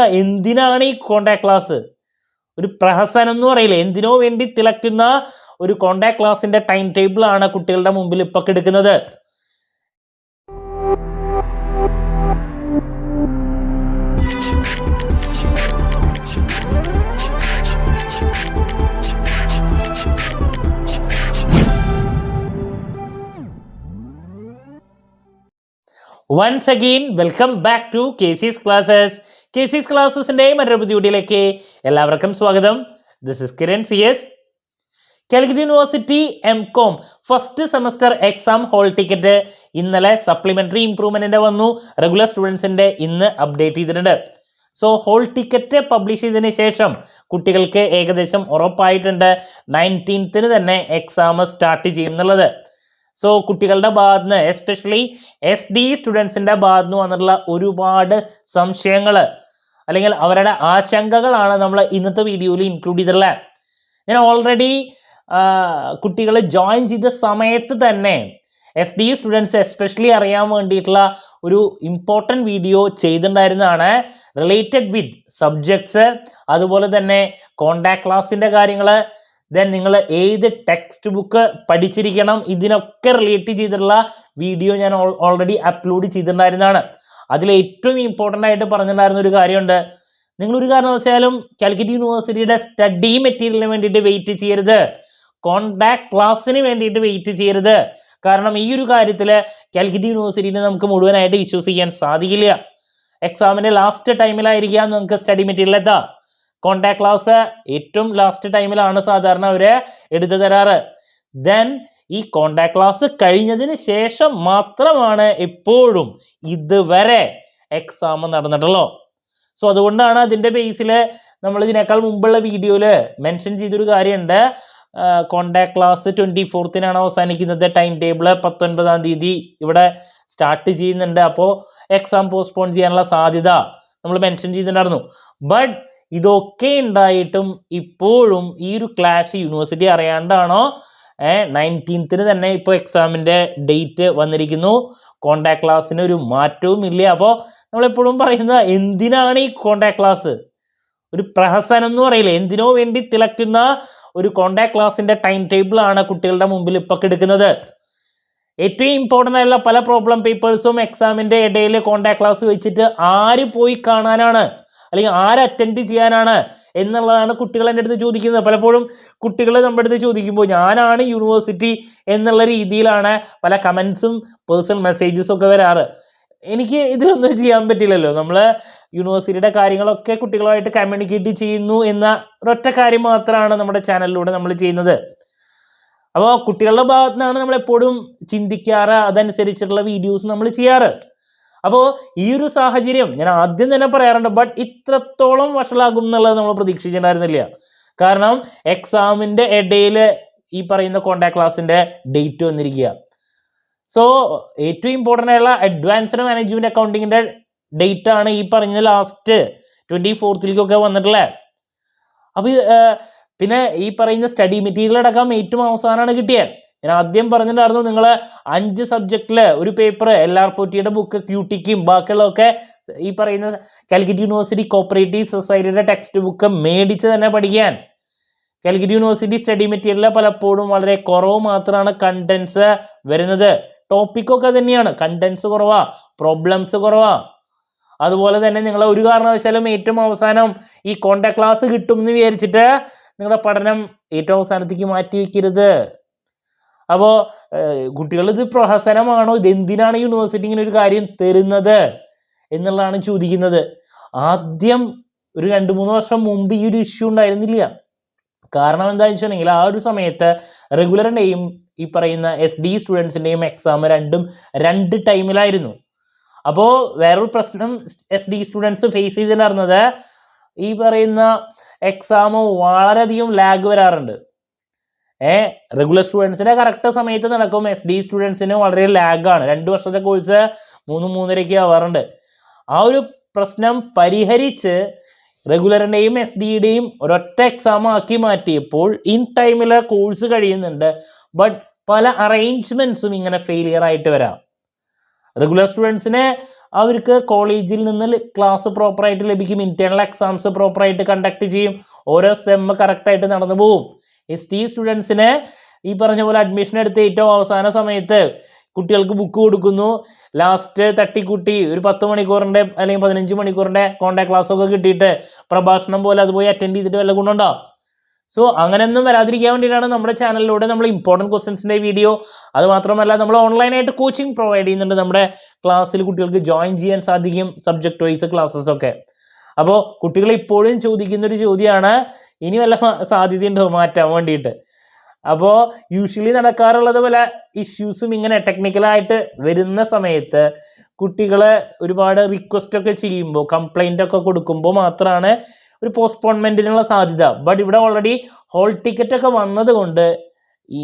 എന്തിനാണ് ഈ contact class ഒരു പ്രഹസനം എന്ന് പറയില്ല? എന്തിനോ വേണ്ടി തിളയ്ക്കുന്ന ഒരു കോണ്ടാക്ട് ക്ലാസിന്റെ ടൈം ടേബിൾ ആണ് കുട്ടികളുടെ മുമ്പിൽ ഇപ്പൊ എടുക്കുന്നത്. Once again welcome back to K C S classes C S ക്ലാസ്സസിന്റെ മറ്റൊരു പുതിയ എല്ലാവർക്കും സ്വാഗതം. This is Kiran C S Calicut university M com first semester exam hall ticket ഇന്നലെ സപ്ലിമെന്ററി ഇംപ്രൂവ്മെന്റിന്റെ വന്നു. റെഗുലർ സ്റ്റുഡൻസിന്റെ ഇന്ന് അപ്ഡേറ്റ് ചെയ്തിട്ടുണ്ട്. സോ ഹോൾ ടിക്കറ്റ് പബ്ലിഷ് ചെയ്തതിന് ശേഷം കുട്ടികൾക്ക് ഏകദേശം ഉറപ്പായിട്ടുണ്ട്. നയന്റീൻത്തിന് തന്നെ എക്സാം സ്റ്റാർട്ട് ചെയ്യുന്നുള്ളത്. സോ കുട്ടികളുടെ ഭാഗത്ത് നിന്ന് എസ്പെഷ്യലി എസ് ഡി സ്റ്റുഡൻസിന്റെ ഭാഗത്ത് നിന്ന് വന്നിട്ടുള്ള ഒരുപാട് സംശയങ്ങൾ അല്ലെങ്കിൽ അവരുടെ ആശങ്കകളാണ് നമ്മൾ ഇന്നത്തെ വീഡിയോയിൽ ഇൻക്ലൂഡ് ചെയ്തിട്ടുള്ളത് ഞാൻ ഓൾറെഡി കുട്ടികളെ ജോയിൻ ചെയ്ത സമയത്ത് തന്നെ എസ് ഡി സ്റ്റുഡൻസ് എസ്പെഷ്യലി അറിയാൻ വേണ്ടിയിട്ടുള്ള ഒരു ഇമ്പോർട്ടന്റ് വീഡിയോ ചെയ്തിട്ടുണ്ടായിരുന്നതാണ് റിലേറ്റഡ് വിത്ത് സബ്ജക്ട്സ് അതുപോലെ തന്നെ കോണ്ടാക്ട് ക്ലാസ്സിന്റെ കാര്യങ്ങൾ ദെൻ നിങ്ങൾ ഏത് ടെക്സ്റ്റ് ബുക്ക് പഠിച്ചിരിക്കണം ഇതിനൊക്കെ റിലേറ്റ് ചെയ്തിട്ടുള്ള വീഡിയോ ഞാൻ ഓൾറെഡി അപ്ലോഡ് ചെയ്തിട്ടുണ്ടായിരുന്നതാണ്. അതിൽ ഏറ്റവും ഇമ്പോർട്ടന്റ് ആയിട്ട് പറഞ്ഞിട്ടുണ്ടായിരുന്ന ഒരു കാര്യമുണ്ട്. നിങ്ങളൊരു കാരണവശാലും കാലിക്കറ്റ് യൂണിവേഴ്സിറ്റിയുടെ സ്റ്റഡി മെറ്റീരിയലിന് വേണ്ടിയിട്ട് വെയിറ്റ് ചെയ്യരുത്. കോണ്ടാക്ട് ക്ലാസ്സിന് വേണ്ടിയിട്ട് വെയിറ്റ് ചെയ്യരുത്. കാരണം ഈ ഒരു കാര്യത്തിൽ കാലിക്കറ്റ് യൂണിവേഴ്സിറ്റിനെ നമുക്ക് മുഴുവനായിട്ട് വിശ്വസിക്കാൻ സാധിക്കില്ല. എക്സാമിന്റെ ലാസ്റ്റ് ടൈമിലായിരിക്കാം നിങ്ങൾക്ക് സ്റ്റഡി മെറ്റീരിയൽ എത്താം. കോണ്ടാക്ട് ക്ലാസ് ഏറ്റവും ലാസ്റ്റ് ടൈമിലാണ് സാധാരണ അവർ എടുത്തു തരാറ്. ദെൻ ഈ കോണ്ടാക്ട് ക്ലാസ് കഴിഞ്ഞതിന് ശേഷം മാത്രമാണ് എപ്പോഴും ഇതുവരെ എക്സാം നടന്നിട്ടുള്ളൂ. സോ അതുകൊണ്ടാണ് അതിന്റെ ബേസിൽ നമ്മൾ ഇതിനേക്കാൾ മുമ്പുള്ള വീഡിയോയിൽ മെൻഷൻ ചെയ്തൊരു കാര്യമുണ്ട്. കോണ്ടാക്ട് ക്ലാസ് ട്വന്റി ഫോർത്തിനാണ് അവസാനിക്കുന്നത്. ടൈം ടേബിൾ പത്തൊൻപതാം തീയതി ഇവിടെ സ്റ്റാർട്ട് ചെയ്യുന്നുണ്ട്. അപ്പോൾ എക്സാം പോസ്റ്റ്പോൺ ചെയ്യാനുള്ള സാധ്യത നമ്മൾ മെൻഷൻ ചെയ്തിട്ടുണ്ടായിരുന്നു. ബട്ട് ഇതൊക്കെ ഉണ്ടായിട്ടും ഇപ്പോഴും ഈ ഒരു ക്ലാഷ് യൂണിവേഴ്സിറ്റി അറിയാണ്ടാണോ നയന്റീൻത്തിന് തന്നെ ഇപ്പോൾ എക്സാമിന്റെ ഡേറ്റ് വന്നിരിക്കുന്നു. കോണ്ടാക്ട് ക്ലാസ്സിന് ഒരു മാറ്റവും ഇല്ല. അപ്പോൾ നമ്മളെപ്പോഴും പറയുന്നത് എന്തിനാണ് ഈ കോണ്ടാക്ട് ക്ലാസ് ഒരു പ്രഹസനം എന്ന് പറയില്ലേ? എന്തിനോ വേണ്ടി തിളക്കുന്ന ഒരു കോണ്ടാക്ട് ക്ലാസ്സിന്റെ ടൈം ടേബിളാണ് കുട്ടികളുടെ മുമ്പിൽ ഇപ്പോൾ കിടക്കുന്നത് ഏറ്റവും ഇമ്പോർട്ടന്റ് ആയിട്ടുള്ള പല പ്രോബ്ലം പേപ്പേഴ്സും എക്സാമിന്റെ ഇടയിൽ കോണ്ടാക്ട് ക്ലാസ് വെച്ചിട്ട് ആര് പോയി കാണാനാണ്? അല്ലെങ്കിൽ ആര് അറ്റൻഡ് ചെയ്യാനാണ്? എന്നുള്ളതാണ് കുട്ടികൾ എന്റെ അടുത്ത് ചോദിക്കുന്നത്. പലപ്പോഴും കുട്ടികൾ നമ്മുടെ അടുത്ത് ചോദിക്കുമ്പോൾ ഞാനാണ് യൂണിവേഴ്സിറ്റി എന്നുള്ള രീതിയിലാണ് പല കമൻസും പേഴ്സണൽ മെസ്സേജസും ഒക്കെ വരാറ്. എനിക്ക് ഇതിലൊന്നും ചെയ്യാൻ പറ്റില്ലല്ലോ. നമ്മൾ യൂണിവേഴ്സിറ്റിയുടെ കാര്യങ്ങളൊക്കെ കുട്ടികളുമായിട്ട് കമ്മ്യൂണിക്കേറ്റ് ചെയ്യുന്നു എന്ന ഒരൊറ്റ കാര്യം മാത്രമാണ് നമ്മുടെ ചാനലിലൂടെ നമ്മൾ ചെയ്യുന്നത്. അപ്പോൾ കുട്ടികളുടെ ഭാഗത്തു നിന്നാണ് നമ്മളെപ്പോഴും ചിന്തിക്കാറ്. അതനുസരിച്ചിട്ടുള്ള വീഡിയോസ് നമ്മൾ ചെയ്യാറ്. അപ്പോൾ ഈ ഒരു സാഹചര്യം ഞാൻ ആദ്യം തന്നെ പറയാറുണ്ട് ബട്ട് ഇത്രത്തോളം വഷളാകും എന്നുള്ളത് നമ്മൾ പ്രതീക്ഷിച്ചിട്ടുണ്ടായിരുന്നില്ല. കാരണം എക്സാമിന്റെ ഇടയിൽ ഈ പറയുന്ന കോണ്ടാക്ട് ക്ലാസ്സിന്റെ ഡേറ്റ് വന്നിരിക്കുക. സോ ഏറ്റവും ഇമ്പോർട്ടന്റ് ആയുള്ള അഡ്വാൻസ്ഡ് മാനേജ്മെന്റ് അക്കൗണ്ടിങ്ങിന്റെ ഡേറ്റ് ആണ് ഈ പറഞ്ഞ ലാസ്റ്റ് ട്വന്റി ഫോർത്തിലേക്കൊക്കെ വന്നിട്ടുള്ളത് അപ്പോൾ പിന്നെ ഈ പറയുന്ന സ്റ്റഡി മെറ്റീരിയൽ അടക്കം ഏറ്റവും അവസാനമാണ് കിട്ടിയത്. ഞാൻ ആദ്യം പറഞ്ഞിട്ടുണ്ടായിരുന്നു നിങ്ങൾ അഞ്ച് സബ്ജക്റ്റിൽ ഒരു പേപ്പർ എൽ ആർ പൊറ്റിയുടെ ബുക്ക് ക്യൂട്ടിക്കും ബാക്കിയുള്ളതൊക്കെ ഈ പറയുന്ന കാലിക്കറ്റ് യൂണിവേഴ്സിറ്റി കോപ്പറേറ്റീവ് സൊസൈറ്റിയുടെ ടെക്സ്റ്റ് ബുക്ക് മേടിച്ച് തന്നെ പഠിക്കാൻ. കാലിക്കറ്റ് യൂണിവേഴ്സിറ്റി സ്റ്റഡി മെറ്റീരിയൽ പലപ്പോഴും വളരെ കുറവ് മാത്രമാണ് കണ്ടൻസ് വരുന്നത്. ടോപ്പിക്കൊക്കെ തന്നെയാണ്. കണ്ടൻസ് കുറവാ പ്രോബ്ലംസ് കുറവാ. അതുപോലെ തന്നെ നിങ്ങൾ ഒരു കാരണവശാലും ഏറ്റവും അവസാനം ഈ കോണ്ടാക്ട് ക്ലാസ് കിട്ടും എന്ന് വിചാരിച്ചിട്ട് നിങ്ങളുടെ പഠനം ഏറ്റവും അവസാനത്തേക്ക് മാറ്റി വയ്ക്കരുത് അപ്പോൾ കുട്ടികൾ ഇത് പ്രഹസനമാണോ? ഇത് എന്തിനാണ് യൂണിവേഴ്സിറ്റി ഇങ്ങനെ ഒരു കാര്യം തരുന്നത് എന്നുള്ളതാണ് ചോദിക്കുന്നത്. ആദ്യം ഒരു രണ്ട് മൂന്ന് വർഷം മുമ്പ് ഈ ഒരു ഇഷ്യൂ ഉണ്ടായിരുന്നില്ല. കാരണം എന്താണെന്ന് വെച്ചിട്ടുണ്ടെങ്കിൽ ആ ഒരു സമയത്ത് റെഗുലറിന്റെയും ഈ പറയുന്ന എസ് ഡി സ്റ്റുഡൻസിന്റെയും എക്സാം രണ്ടും രണ്ട് ടൈമിലായിരുന്നു അപ്പോൾ വേറൊരു പ്രശ്നം എസ് ഡി സ്റ്റുഡൻസ് ഫേസ് ചെയ്തിട്ടുണ്ടായിരുന്നത് ഈ പറയുന്ന എക്സാം വളരെയധികം ലാഗ് വരാറുണ്ട്. ഏ റെഗുലർ സ്റ്റുഡൻസിന്റെ കറക്റ്റ് സമയത്ത് നടക്കും. എസ് ഡി സ്റ്റുഡൻസിന് വളരെ ലാഗാണ് രണ്ട് വർഷത്തെ കോഴ്സ് മൂന്ന് മൂന്നരയ്ക്ക് ആവാറുണ്ട്. ആ ഒരു പ്രശ്നം പരിഹരിച്ച് റെഗുലറിന്റെയും എസ് ഡിയുടെയും ഒരൊറ്റ എക്സാം ആക്കി മാറ്റിയപ്പോൾ ഇൻ ടൈമിൽ കോഴ്സ് കഴിയുന്നുണ്ട്. ബട്ട് പല അറേഞ്ച്മെന്റ്സും ഇങ്ങനെ ഫെയിലിയർ ആയിട്ട് വരാം. റെഗുലർ സ്റ്റുഡൻസിന് അവർക്ക് കോളേജിൽ നിന്ന് ക്ലാസ് പ്രോപ്പറായിട്ട് ലഭിക്കും. ഇന്റേണൽ എക്സാംസ് പ്രോപ്പറായിട്ട് കണ്ടക്ട് ചെയ്യും. ഓരോ സെം കറക്റ്റായിട്ട് നടന്നു പോകും എസ് ടി സ്റ്റുഡൻസിന് ഈ പറഞ്ഞ പോലെ അഡ്മിഷൻ എടുത്ത് ഏറ്റവും അവസാന സമയത്ത് കുട്ടികൾക്ക് ബുക്ക് കൊടുക്കുന്നു. ലാസ്റ്റ് തട്ടിക്കുട്ടി ഒരു പത്ത് മണിക്കൂറിന്റെ അല്ലെങ്കിൽ പതിനഞ്ച് മണിക്കൂറിന്റെ കോണ്ടാക്ട് ക്ലാസ്സൊക്കെ കിട്ടിയിട്ട് പ്രഭാഷണം പോലെ അത് പോയി അറ്റൻഡ് ചെയ്തിട്ട് വല്ല ഗുണമുണ്ടോ? സോ അങ്ങനെയൊന്നും വരാതിരിക്കാൻ വേണ്ടിയിട്ടാണ് നമ്മുടെ ചാനലിലൂടെ നമ്മൾ ഇമ്പോർട്ടന്റ് ക്വസ്റ്റ്യൻസിന്റെ വീഡിയോ അത് മാത്രമല്ല നമ്മൾ ഓൺലൈനായിട്ട് കോച്ചിങ് പ്രൊവൈഡ് ചെയ്യുന്നുണ്ട് നമ്മുടെ ക്ലാസ്സിൽ കുട്ടികൾക്ക് ജോയിൻ ചെയ്യാൻ സാധിക്കും സബ്ജക്ട് വൈസ് ക്ലാസ്സസ് ഒക്കെ. അപ്പോൾ കുട്ടികൾ ഇപ്പോഴും ചോദിക്കുന്ന ഒരു ചോദ്യമാണ് ഇനി വല്ല സാധ്യതയുണ്ടോ? മാറ്റാൻ വേണ്ടിയിട്ട്. അപ്പോൾ യൂഷ്വലി നടക്കാറുള്ളത് പല ഇഷ്യൂസും ഇങ്ങനെ ടെക്നിക്കലായിട്ട് വരുന്ന സമയത്ത് കുട്ടികളെ ഒരുപാട് റിക്വസ്റ്റ് ഒക്കെ ചെയ്യുമ്പോൾ കംപ്ലൈന്റ് ഒക്കെ കൊടുക്കുമ്പോൾ മാത്രമാണ് ഒരു പോസ്റ്റ്പോൺമെന്റിനുള്ള സാധ്യത. ബട്ട് ഇവിടെ ഓൾറെഡി ഹോൾ ടിക്കറ്റ് ഒക്കെ വന്നതുകൊണ്ട് ഈ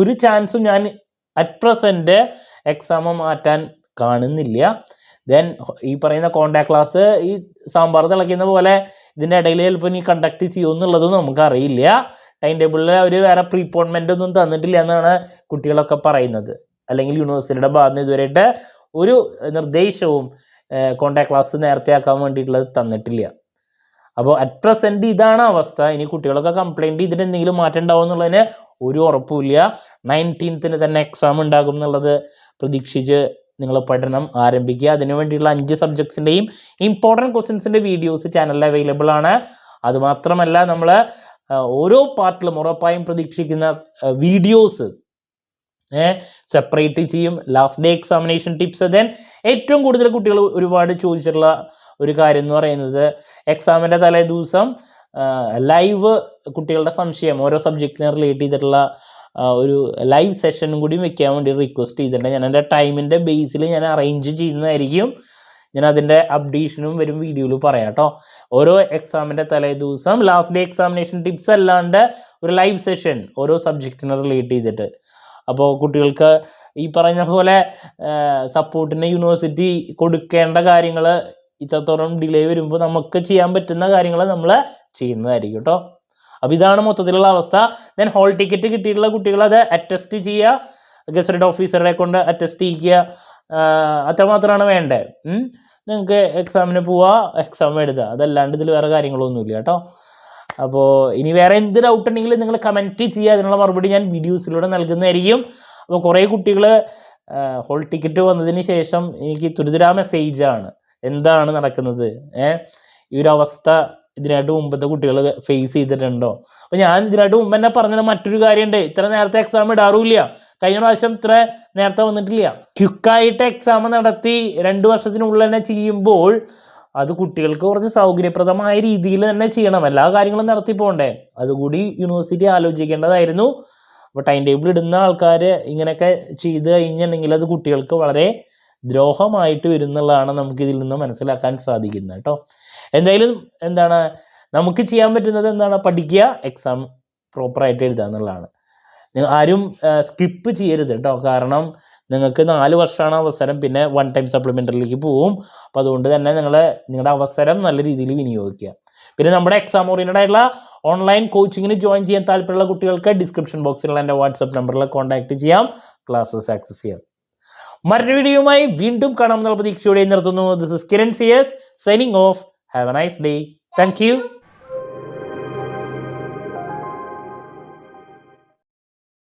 ഒരു ചാൻസും ഞാൻ അറ്റ് പ്രസന്റ് എക്സാം മാറ്റാൻ കാണുന്നില്ല. ദെൻ ഈ പറയുന്ന കോണ്ടാക്ട് ക്ലാസ് ഈ സാമ്പാർ തിളയ്ക്കുന്ന പോലെ ഇതിന്റെ ഇടയിൽ ചിലപ്പോൾ ഇനി കണ്ടക്ട് ചെയ്യുമെന്നുള്ളതും നമുക്കറിയില്ല. ടൈം ടേബിളിൽ അവർ വേറെ പ്രീപോൺമെന്റ് ഒന്നും തന്നിട്ടില്ല എന്നാണ് കുട്ടികളൊക്കെ പറയുന്നത്. അല്ലെങ്കിൽ യൂണിവേഴ്സിറ്റിയുടെ ഭാഗത്ത് ഇതുവരെയായിട്ട് ഒരു നിർദ്ദേശവും കോണ്ടാക്ട് ക്ലാസ് നേരത്തെ ആക്കാൻ വേണ്ടിയിട്ടുള്ളത് തന്നിട്ടില്ല. അപ്പോൾ അറ്റ് പ്രസന്റ് ഇതാണ് അവസ്ഥ. ഇനി കുട്ടികളൊക്കെ കംപ്ലൈന്റ് ചെയ്തിട്ട് എന്തെങ്കിലും മാറ്റം ഉണ്ടാവും എന്നുള്ളതിന് ഒരു ഉറപ്പുമില്ല നയന്റീൻത്തിന് തന്നെ എക്സാം ഉണ്ടാകും എന്നുള്ളത് പ്രതീക്ഷിച്ച് നിങ്ങൾ പഠനം ആരംഭിക്കുക. അതിനു വേണ്ടിയുള്ള അഞ്ച് സബ്ജക്ട്സിന്റെയും ഇമ്പോർട്ടന്റ് ക്വസ്റ്റ്യൻസിന്റെ വീഡിയോസ് ചാനലിൽ അവൈലബിൾ ആണ്. അതുമാത്രമല്ല നമ്മൾ ഓരോ പാർട്ടിലും ഉറപ്പായും പ്രതീക്ഷിക്കുന്ന വീഡിയോസ് സെപ്പറേറ്റ് ചെയ്യും. Last day examination tips then ഏറ്റവും കൂടുതൽ കുട്ടികൾ ഒരുപാട് ചോദിച്ചിട്ടുള്ള ഒരു കാര്യം എന്ന് പറയുന്നത് എക്സാമിന്റെ തലേ ദിവസം ലൈവ് കുട്ടികളുടെ സംശയം ഓരോ സബ്ജക്റ്റിനെ റിലേറ്റ് ചെയ്തിട്ടുള്ള ഒരു ലൈവ് സെഷനും കൂടി വെക്കാൻ വേണ്ടി റിക്വസ്റ്റ് ചെയ്തിട്ടുണ്ട്. ഞാൻ എന്റെ ടൈമിന്റെ ബേസിൽ ഞാൻ അറേഞ്ച് ചെയ്യുന്നതായിരിക്കും. ഞാൻ അതിന്റെ അപ്ഡേഷനും വരും വീഡിയോയിൽ പറയാം കേട്ടോ. ഓരോ എക്സാമിന്റെ തലേ ദിവസം ലാസ്റ്റ് ഡേ എക്സാമിനേഷൻ ടിപ്സ് അല്ലാണ്ട് ഒരു ലൈവ് സെഷൻ ഓരോ സബ്ജക്റ്റിനെ റിലേറ്റ് ചെയ്തിട്ട്. അപ്പോൾ കുട്ടികൾക്ക് ഈ പറഞ്ഞ പോലെ സപ്പോർട്ടിന് യൂണിവേഴ്സിറ്റി കൊടുക്കേണ്ട കാര്യങ്ങൾ ഇത്രത്തോളം ഡിലേ വരുമ്പോൾ നമുക്ക് ചെയ്യാൻ പറ്റുന്ന കാര്യങ്ങൾ നമ്മൾ ചെയ്യുന്നതായിരിക്കും കേട്ടോ. അപ്പോൾ ഇതാണ് മൊത്തത്തിലുള്ള അവസ്ഥ. ദെൻ ഹോൾ ടിക്കറ്റ് കിട്ടിയിട്ടുള്ള കുട്ടികൾ അത് അറ്റസ്റ്റ് ചെയ്യുക. ഗസറ്റഡ് ഓഫീസറെ കൊണ്ട് അറ്റസ്റ്റ് ചെയ്യിക്കുക ആഹ് അത്രമാത്രമാണ് വേണ്ടത്. നിങ്ങൾക്ക് എക്സാമിന് പോവാ എക്സാം എഴുതുക. അതല്ലാണ്ട് ഇതിൽ വേറെ കാര്യങ്ങളൊന്നുമില്ല കേട്ടോ. അപ്പോൾ ഇനി വേറെ എന്ത് ഡൗട്ട് ഉണ്ടെങ്കിലും നിങ്ങൾ കമന്റ് ചെയ്യുക. അതിനുള്ള മറുപടി ഞാൻ വീഡിയോസിലൂടെ നൽകുന്നതായിരിക്കും. അപ്പോൾ കുറേ കുട്ടികൾ ഹോൾ ടിക്കറ്റ് വന്നതിന് ശേഷം എനിക്ക് തുരിതുരാ മെസ്സേജാണ് എന്താണ് നടക്കുന്നത്? ഏ? ഈ ഒരു അവസ്ഥ ഇതിനായിട്ട് മുമ്പത്തെ കുട്ടികൾ ഫേസ് ചെയ്തിട്ടുണ്ടോ? അപ്പോൾ ഞാൻ ഇതിനായിട്ട് മുമ്പ് തന്നെ പറഞ്ഞത് മറ്റൊരു കാര്യമുണ്ട്. ഇത്ര നേരത്തെ എക്സാം ഇടാറുമില്ല. കഴിഞ്ഞ പ്രാവശ്യം ഇത്ര നേരത്തെ വന്നിട്ടില്ല. ക്യുക്കായിട്ട് എക്സാം നടത്തി രണ്ട് വർഷത്തിനുള്ളിൽ തന്നെ ചെയ്യുമ്പോൾ അത് കുട്ടികൾക്ക് കുറച്ച് സൗകര്യപ്രദമായ രീതിയിൽ തന്നെ ചെയ്യണം. എല്ലാ കാര്യങ്ങളും നടത്തി പോകണ്ടേ. അതുകൂടി യൂണിവേഴ്സിറ്റി ആലോചിക്കേണ്ടതായിരുന്നു. അപ്പോൾ ടൈം ടേബിൾ ഇടുന്ന ആൾക്കാർ ഇങ്ങനെയൊക്കെ ചെയ്ത് കഴിഞ്ഞിട്ടുണ്ടെങ്കിൽ അത് കുട്ടികൾക്ക് വളരെ ദ്രോഹമായിട്ട് വരുന്നുള്ളതാണ് നമുക്ക് ഇതിൽ നിന്ന് മനസ്സിലാക്കാൻ സാധിക്കുന്നത് കേട്ടോ. എന്തായാലും എന്താണ് നമുക്ക് ചെയ്യാൻ പറ്റുന്നത് എന്താണ് പഠിക്കുക എക്സാം പ്രോപ്പറായിട്ട് എഴുതുക എന്നുള്ളതാണ്. നിങ്ങൾ ആരും സ്കിപ്പ് ചെയ്യരുത് കേട്ടോ. കാരണം നിങ്ങൾക്ക് നാല് വർഷമാണ് അവസരം പിന്നെ വൺ ടൈം സപ്ലിമെന്ററിലേക്ക് പോവും. അപ്പോൾ അതുകൊണ്ട് തന്നെ നിങ്ങൾ നിങ്ങളുടെ അവസരം നല്ല രീതിയിൽ വിനിയോഗിക്കുക. പിന്നെ നമ്മുടെ എക്സാം ഓറിയന്റഡ് ആയിട്ടുള്ള ഓൺലൈൻ കോച്ചിങ്ങിന് ജോയിൻ ചെയ്യാൻ താല്പര്യമുള്ള കുട്ടികൾക്ക് ഡിസ്ക്രിപ്ഷൻ ബോക്സിലുള്ള എന്റെ വാട്സപ്പ് നമ്പറിൽ കോൺടാക്റ്റ് ചെയ്യാം. ക്ലാസ്സസ് ആക്സസ് ചെയ്യാം. മറ്റൊരു വീഡിയോയുമായി വീണ്ടും കാണാമെന്നുള്ള പ്രതീക്ഷയോടെ നിർത്തുന്നു. This is Kiran C S signing off have a nice day thank you